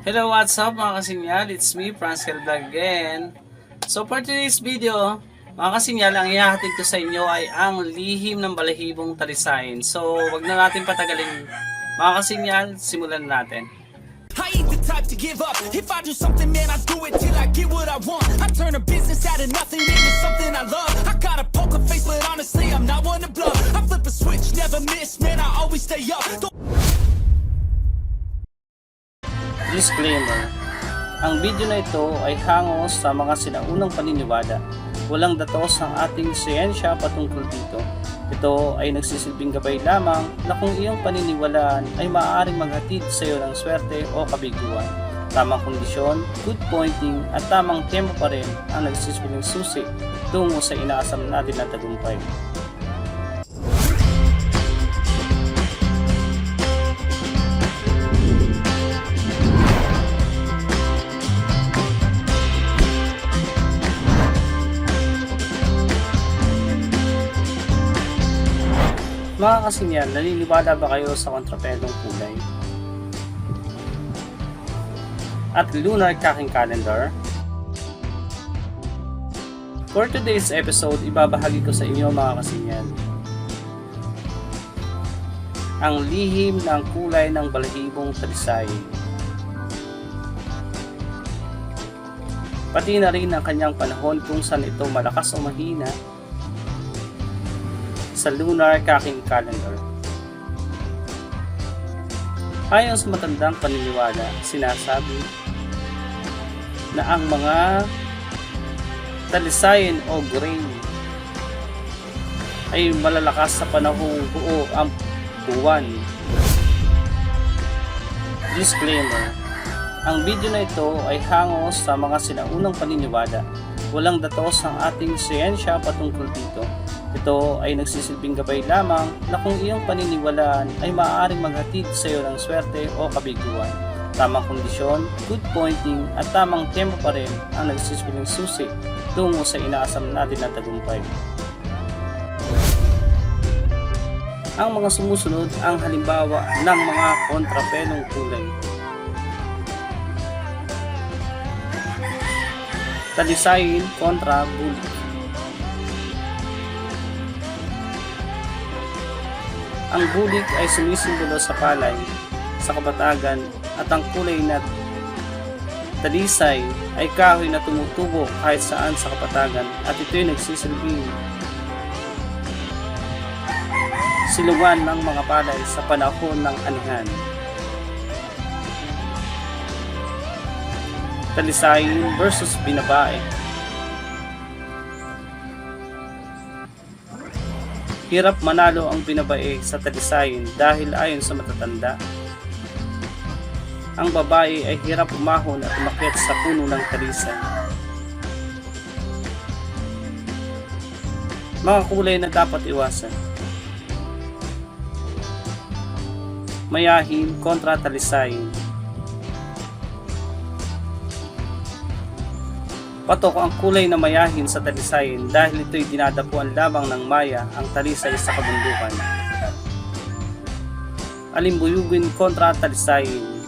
Hello, what's up mga kasinyal? It's me, Franskel Vlog again. So for today's video, mga kasinyal, ang ihahatid ko sa inyo ay ang lihim ng balahibong talisayin. So wag na natin patagalin. Mga kasinyal, simulan na natin. I the type to give up. If I do something, man, I do it till I get what I want. I turn a business out of nothing into something I love. I got a poker face, but honestly, I'm not one to bluff. I flip a switch, never miss, man, I always stay up. Don't Disclaimer. Ang video na ito ay hango sa mga sinaunang paniniwala. Walang datos ang ating siyensya patungkol dito. Ito ay nagsisilbing gabay lamang na kung iyong paniniwalaan ay maaaring maghatid sa iyo ng swerte o kabiguan. Tamang kondisyon, good pointing at tamang tempo pa rin ang nagsisiling susi tungo sa inaasam natin na tagumpay. Mga kasinyan, naniniwala ba kayo sa kontrapelong kulay? At lunar cacking calendar? For today's episode, ibabahagi ko sa inyo mga kasinyan ang lihim ng kulay ng balahibong talisay. Pati na rin ang kanyang panahon kung saan ito malakas o mahina sa lunar cacking calendar. Ayon sa matandang paniniwala, sinasabi na ang mga talisayin o grain ay malalakas sa panahong buo ang buwan. Disclaimer Ang video na ito ay hango sa mga sinaunang paniniwala. Walang datos ang ating siyensya patungkol dito. Ito ay nagsisilbing gabay lamang na kung iyong paniniwalaan ay maaaring maghatid sa iyo ng swerte o kabiguan. Tamang kondisyon, good pointing at tamang tempo pa rin ang nagsisiling susi tungo sa inaasam natin na tagumpay. Ang mga sumusunod ang halimbawa ng mga kontrapelong kulay. Talisayin kontra bulik. Ang bulik ay sumisimbolo sa palay, sa kabatagan at ang kulay na talisay ay kahoy na tumutubo kahit saan sa kapatagan at ito'y nagsisilbing silungan ng mga palay sa panahon ng anihan. Talisayin versus binabae. Hirap manalo ang binabae sa talisayin dahil ayon sa matatanda, ang babae ay hirap umahon at umakyat sa puno ng talisay. Mga kulay na dapat iwasan. Mayahin kontra talisayin. Patok ang kulay na mayahin sa talisayin dahil ito'y dinadapuan lamang ng maya ang talisay sa kabundukan. Alimbuyugin kontra talisayin.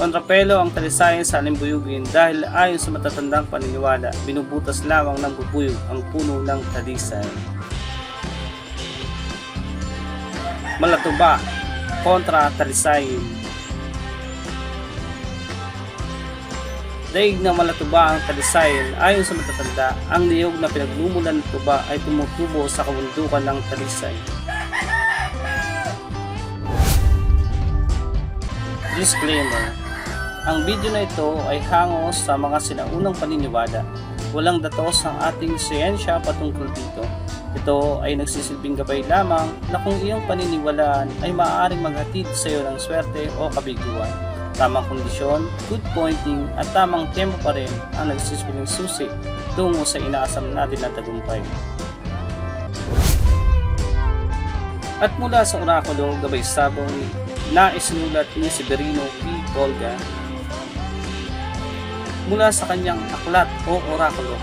Kontrapelo ang talisayin sa alimbuyugin dahil ayon sa matatandang paniniwala, binubutas lamang ng bubuyog ang puno ng talisay. Malatuba kontra talisayin. Daig na malatuba ang talisayin ayon sa matatanda, ang niyog na pinaglumulan ng tuba ay tumutubo sa kabundukan ng talisay. Disclaimer Ang video na ito ay hango sa mga sinaunang paniniwala. Walang datos ang ating siyensya patungkol dito. Ito ay nagsisilbing gabay lamang na kung iyong paniniwalaan ay maaaring maghatid sa iyo ng swerte o kabiguan. Tamang kondisyon, good pointing at tamang tempo pa rin ang nagsisiling susi tungo sa inaasam natin na tagumpay. At mula sa orakulo, gabay sabong na isinulat ni Severino P. Golga mula sa kanyang aklat o orakulo.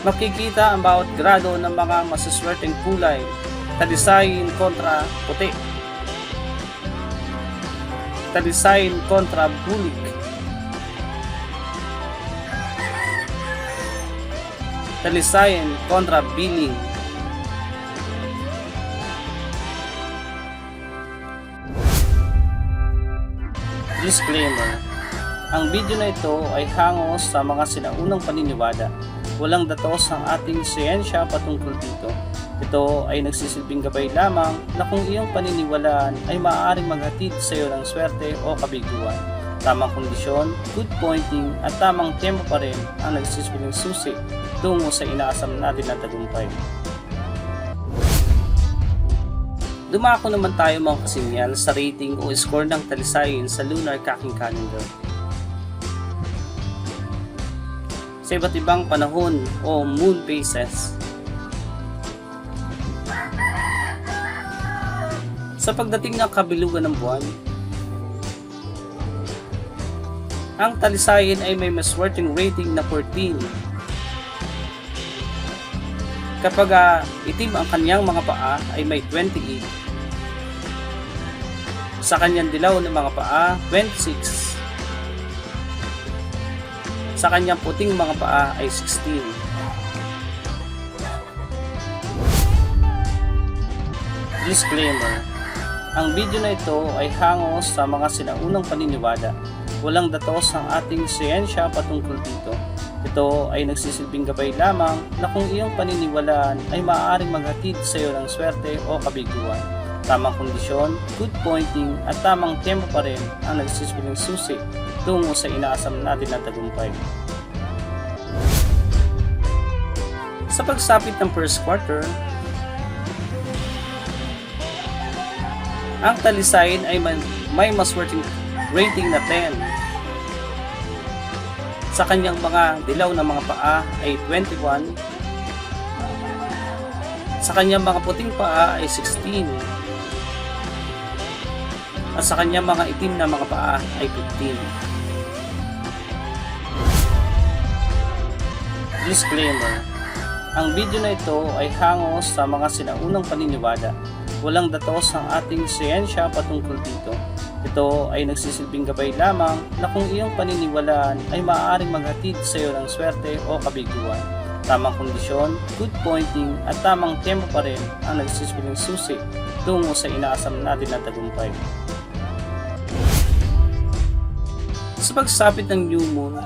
Makikita ang bawat grado ng mga masaswerteng kulay, talisayin kontra puti, talisayin kontra bulik, talisayin kontra biling, Disclaimer Ang video na ito ay hango sa mga sinaunang paniniwala. Walang datos ang ating siyensya patungkol dito. Ito ay nagsisilbing gabay lamang na kung iyong paniniwalaan ay maaaring maghatid sa iyo ng swerte o kabiguan. Tamang kondisyon, good pointing at tamang tempo pa rin ang nagsisilbing susi tungo sa inaasam natin na tagumpay. Dumako naman tayo mga kasinyan sa rating o score ng talisayin sa lunar cacking calendar. Sa iba't ibang panahon o moon phases. Sa pagdating ng kabilugan ng buwan, ang talisayin ay may maswerteng rating na 14 kapag ah, itim ang kanyang mga paa ay may 28. Sa kanyang dilaw ng mga paa, 26. Sa kanyang puting mga paa ay 16. Disclaimer Ang video na ito ay hango sa mga sinaunang paniniwala. Walang datos ang ating siyensya patungkol dito. Ito ay nagsisilbing gabay lamang na kung iyong paniniwalaan ay maaaring maghatid sa iyo ng swerte o kabiguan. Tamang kondisyon, good pointing at tamang tempo pa rin ang nagsisilbing susi tungo sa inaasam natin na tagumpay. Sa pagsapit ng first quarter, ang talisayin ay may maswerteng rating na 10 sa kanyang mga dilaw na mga paa ay 21. Sa kanyang mga puting paa ay 16. At sa kanyang mga itim na mga paa ay 15. Disclaimer Ang video na ito ay hango sa mga sinaunang paniniwala. Walang datos ang ating siyensya patungkol dito. Ito ay nagsisilbing gabay lamang na kung iyong paniniwalaan ay maaaring maghatid sa iyo ng swerte o kabiguan. Tamang kondisyon, good pointing at tamang tempo pa rin ang nagsisilbing susi tungo sa inaasam natin na tagumpay. Sa pagsapit ng new moon,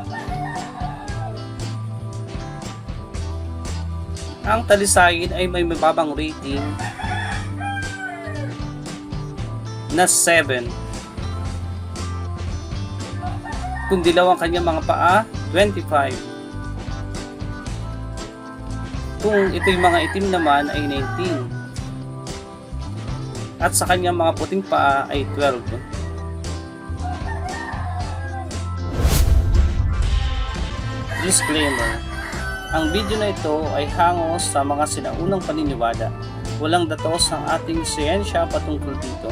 ang talisayin ay may mababang rating na 7 kung dilaw ang kanyang mga paa, 25. Kung ito'y mga itim naman ay 19. At sa kanyang mga puting paa ay 12. Disclaimer Ang video na ito ay hango sa mga sinaunang paniniwala. Walang datos ang ating siyensya patungkol dito.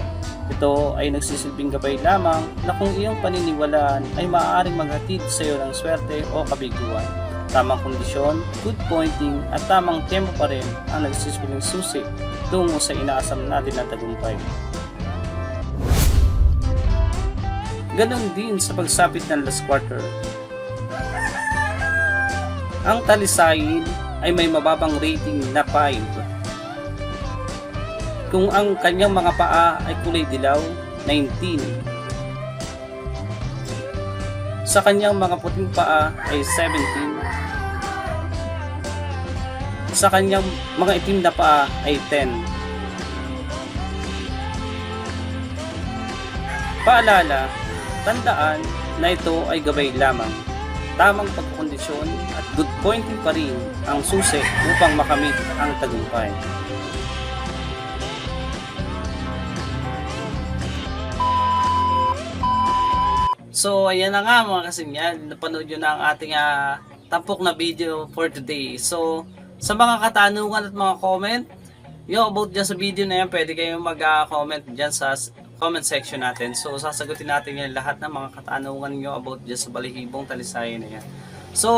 Ito ay nagsisilbing gabay lamang na kung iyong paniniwalaan ay maaaring maghatid sa iyo ng swerte o kabiguan. Tamang kondisyon, good pointing at tamang tempo pa rin ang nagsisilbing susi tungo sa inaasam natin na tagumpay. Ganon din sa pagsapit ng last quarter. Ang talisayin ay may mababang rating na 5 kung ang kanyang mga paa ay kulay dilaw, 19. Sa kanyang mga puting paa ay 17. Sa kanyang mga itim na paa ay 10. Paalala, tandaan na ito ay gabay lamang. Tamang pagkondisyon at good pointing pa rin ang susi upang makamit ang tagumpay. So, ayan na nga mga kasinyan. Napanood nyo na ang ating ah, tampok na video for today. So, sa mga katanungan at mga comment, yung about dyan sa video na yan, pwede kayong mag-comment dyan sa comment section natin. So, sasagutin natin yan lahat ng mga katanungan nyo about dyan sa balihibong talisayan na yan. So,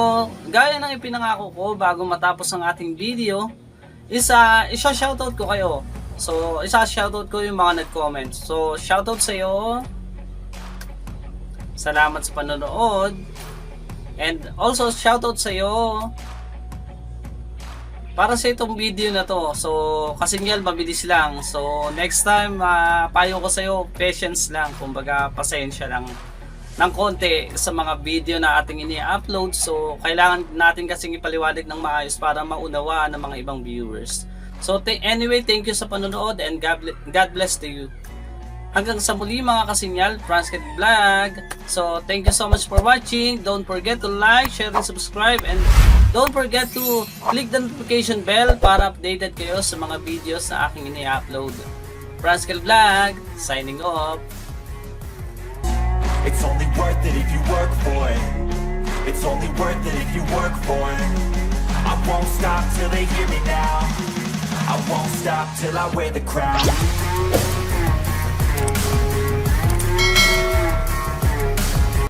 gaya ng ipinangako ko bago matapos ang ating video, isa isa shoutout ko kayo. So, isa shoutout ko yung mga nag-comment. So, shoutout sa iyo. Salamat sa panonood. And also shoutout sa iyo para sa itong video na to. So, kasi nga mabilis lang. So, next time, ah, payo ko sa iyo, patience lang. Kumbaga, pasensya lang ng konti sa mga video na ating ini-upload. So, kailangan natin kasing ipaliwanag ng maayos para maunawaan ng mga ibang viewers. So, anyway, thank you sa panonood and God bless to you. Hanggang sa muli mga kasinyal, Franskid Vlog. So, thank you so much for watching. Don't forget to like, share, and subscribe. And don't forget to click the notification bell para updated kayo sa mga videos na aking ini-upload. Franskid Vlog, signing off. It's only worth it if you work for it. It's only worth it if you work for it. I won't stop till they hear me now. I won't stop till I wear the crown.